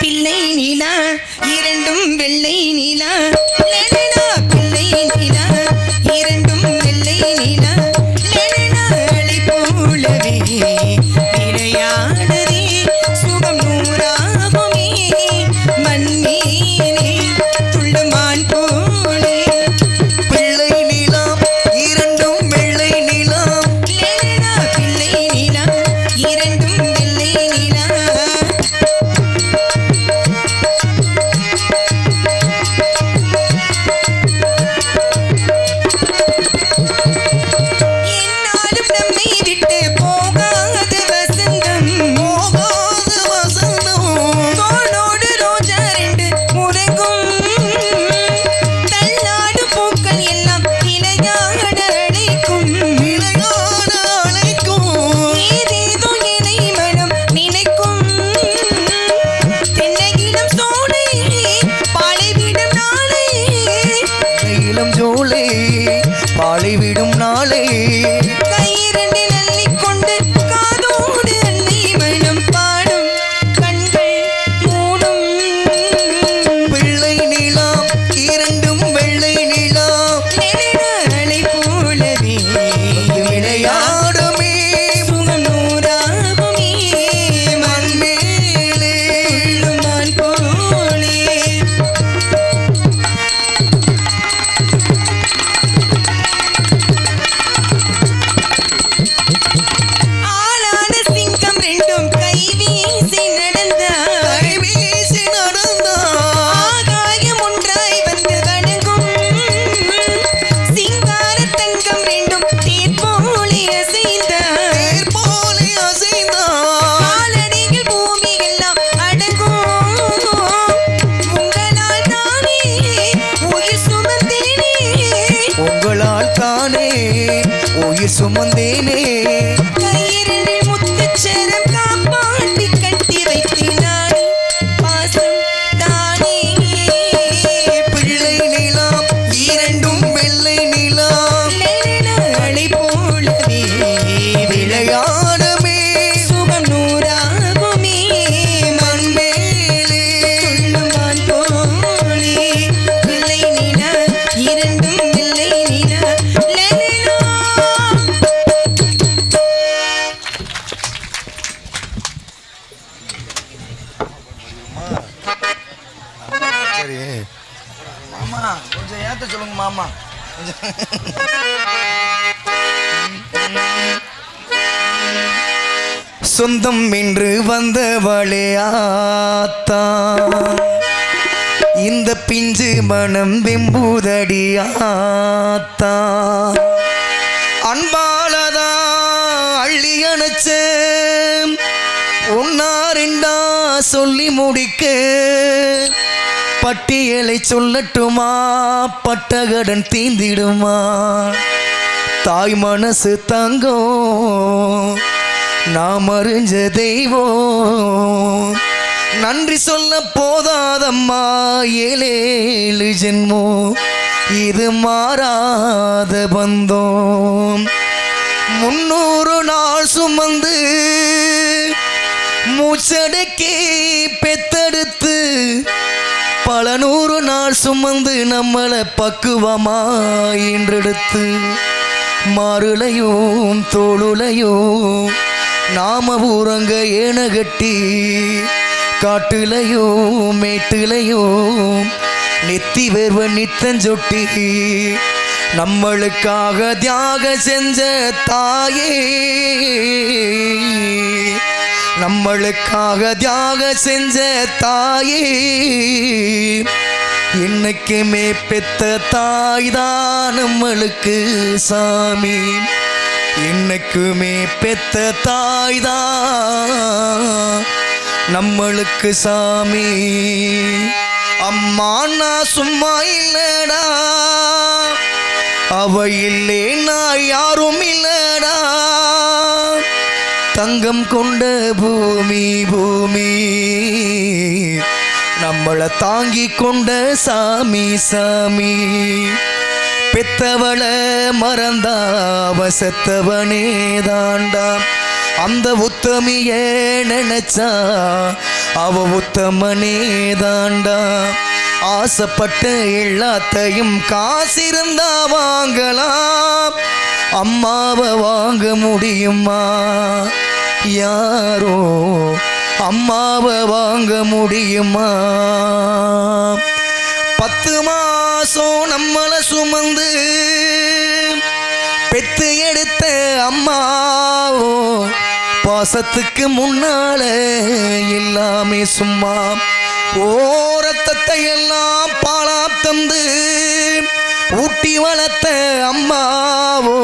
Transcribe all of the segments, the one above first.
பிள்ளை நீலா இரண்டும் வெள்ளை நீலா. சுமந்தேனே. சரி. மாமா கொஞ்சம் ஏத்த சொல்லுங்க மாமா. சொந்தம் என்று வந்தவளே ஆத்தா. இந்த பிஞ்சு மனம் வெம்பூதடி ஆத்தா. அன்பாலதா அள்ளி அணைச்ச உன்னாரெண்டா சொல்லி முடிக்க பட்டியலை சொல்லட்டுமா? பட்டகடன் தீந்திடுமா தாய் மனசு தங்கோ நாம் அறிஞ்ச தெய்வம். நன்றி சொல்ல போதாதம்மா ஏழேழு ஜென்மோ இது மாறாத பந்தோம். முன்னூறு நாள் சுமந்து மூச்சடக்கி பெத்தெடுத்து பல நூறு நாள் சுமந்து நம்மளை பக்குவமா என்றெடுத்து மாறுலையும் தோளுலையும் நாம ஊரங்க ஏன கட்டி காட்டுலையும் மேட்டுலையும் நெத்தி வேர்வ நித்தஞ்சொட்டி நம்மளுக்காக தியாக செஞ்ச தாயே. நம்மளுக்காக தியாக செஞ்ச தாயே இன்னைக்குமே பெத்த தாய் தான் நம்மளுக்கு சாமி. இன்னைக்குமே பெத்த தாய் தான் நம்மளுக்கு சாமி. அம்மா நான் சும்மா இல்லடா. அவ இல்லைன்னா யாரும் இல்லடா. தங்கம் கொண்ட பூமி பூமி. நம்மளை தாங்கி கொண்ட சாமி சாமி. பெத்தவளை மறந்தா வசத்தவனே தாண்டா. அந்த உத்தமிய நினைச்சா அவ உத்தமனே தாண்டா. ஆசைப்பட்ட எல்லாத்தையும் காசிருந்தா வாங்கலாம். அம்மாவை வாங்க முடியுமா? யாரோ அம்மாவை வாங்க முடியுமா? பத்து மாசம் நம்மளை சுமந்து பெத்து எடுத்த அம்மாவோ பாசத்துக்கு முன்னால எல்லாமே சும்மா ஓரத்தத்தை எல்லாம் பாலா தந்து ஊட்டி வளர்த்த அம்மாவோ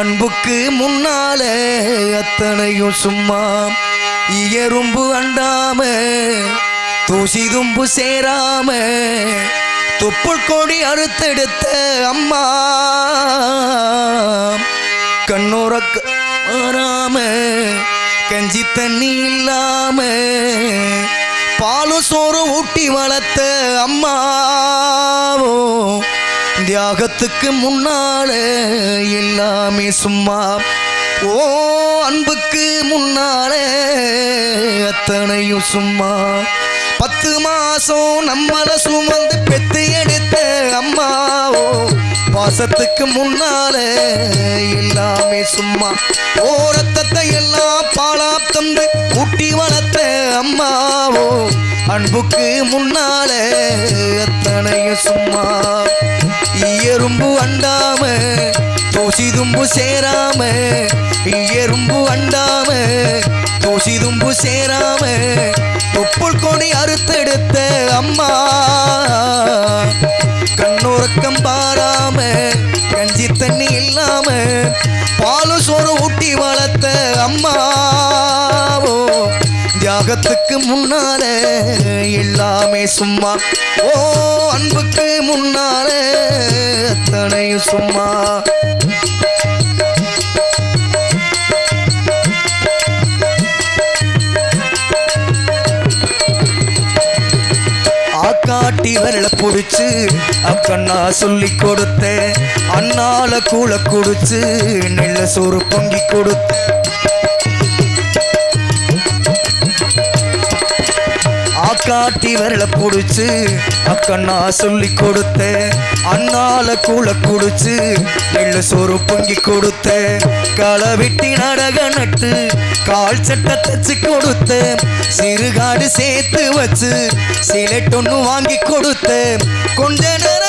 அன்புக்கு முன்னால அத்தனையும் சும்மா. இயரும்பு அண்டாம தூசி தும்பு சேராம தொப்புள் கொடி அறுத்தெடுத்த அம்மா. கண்ணுறக்க மாறாம கஞ்சி தண்ணி இல்லாம பாலும் சோறு ஊட்டி வளர்த்த அம்மாவோ. தியாகத்துக்கு முன்னால எல்லாமே சும்மா. ஓ அன்புக்கு முன்னாலே அத்தனையும் சும்மா. பத்து மாசம் நம்மள சுமந்து பெத்து எடுத்த அம்மாவோ பாசத்துக்கு முன்னாலே எல்லாமே சும்மா. ஓரத்தத்தை எல்லாம் பாலா தந்து ஊட்டி வளர்த்த அம்மாவோ அன்புக்கு முன்னாலே அத்தனையும் சும்மா. எறும்பு அண்டாம தூசி தும்பு சேராம எறும்பு அண்டாம தூசி தும்பு சேராம தொப்புள் கொடி அறுத்தெடுத்த அம்மா. கண்ணுறக்கம் பாராம கஞ்சி தண்ணி இல்லாம பாலு சோறு ஊட்டி வளர்த்த அம்மா. தியாகத்துக்கு முன்னால எல்லாமே சும்மா. ஓ அன்புக்கு முன்னால அத்தனையும் சும்மா. ஆக்காட்டி விரல புடிச்சு அக்கண்ணா சொல்லி கொடுத்த அண்ணால கூல குடிச்சு நெல்ல சோறு பொங்கி கொடுத்த. காட்டி விரல புடிச்சு அக்கண்ணா சொல்லி கொடுத்த. அண்ணால கூல குடிச்சு நெல்லு சோறு பொங்கி கொடுத்த. களை வெட்டி நடக நட்டு கால் சட்டை தச்சு கொடுத்த. சிறுகாடு சேர்த்து வச்சு சிலட் ஒன்று வாங்கி கொடுத்த. கொஞ்ச நேரம்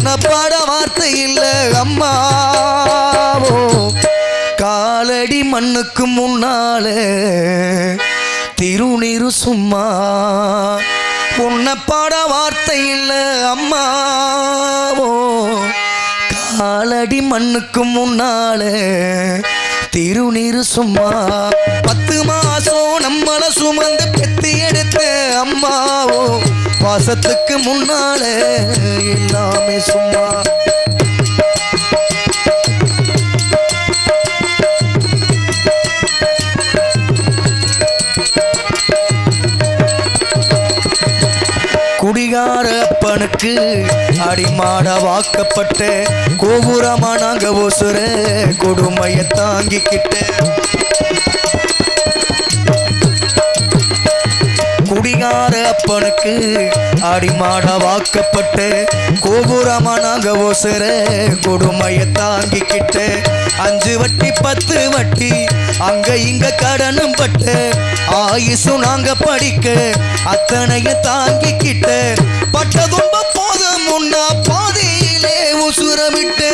உன்னை பாட வார்த்தை இல்லை அம்மாவோ காலடி மண்ணுக்கு முன்னால திருநீரு சும்மா. உன்னை பாட வார்த்தை இல்லை அம்மாவோ காலடி மண்ணுக்கு முன்னால திருநீரு சும்மா. பத்து மாசம் நம்மளை சுமந்து பெத்தி எடுத்த அம்மா. மாசத்துக்கு முன்னால எல்லாமே சும்மா. குடிகார அப்பனுக்கு அடிமாட வாக்கப்பட்ட கோபுரமா நாங்க கொடுமையை கொடுமைய தாங்கிக்கிட்ட. அடியார அப்பனுக்கு? அடிமாட வாக்கப்பட்டு கோபுரமா நாங்க ஒசுர கொடுமைய தாங்கிக்கிட்டு அஞ்சு வட்டி பத்து வட்டி அங்க இங்க கடனும் பட்டு ஆயுசு நாங்க படிக்க அத்தனைய தாங்கிக்கிட்டு பட்ட துன்ப போதும் முன்னா பாதையிலே உசுரமிட்டு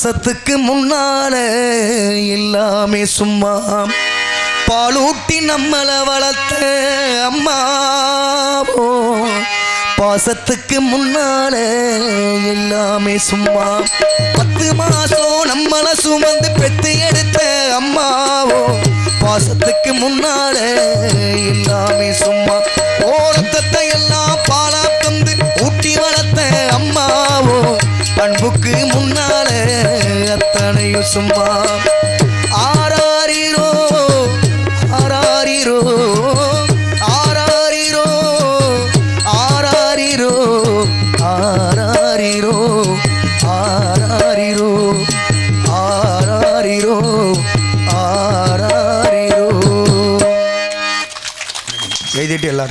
பாசத்துக்கு முன்னால எல்லாமே சும்மா. பாலூட்டி நம்மள வளர்த்த அம்மாவோ பாசத்துக்கு முன்னால எல்லாமே சும்மா. பத்து மாசம் நம்மள சுமந்து பெத்து எடுத்த அம்மாவோ பாசத்துக்கு முன்னால எல்லாமே சும்மா. ஓரத்தத்தை எல்லாம் பாலா தந்து ஊட்டி வளர்த்த அம்மாவோ அன்புக்கு முன் ಗೆಲ್ಲು ಸುಮ್ಮ ಆರಾರಿರೋ ಆರಾರಿರೋ ಆರಾರಿರೋ ಆರಾರಿರೋ ಆರಾರಿರೋ ಆರಾರಿರೋ ಆರಾರಿರೋ ಆರಾರಿರೋ ಎದಿಟ್ಟು ಎಲ್ಲ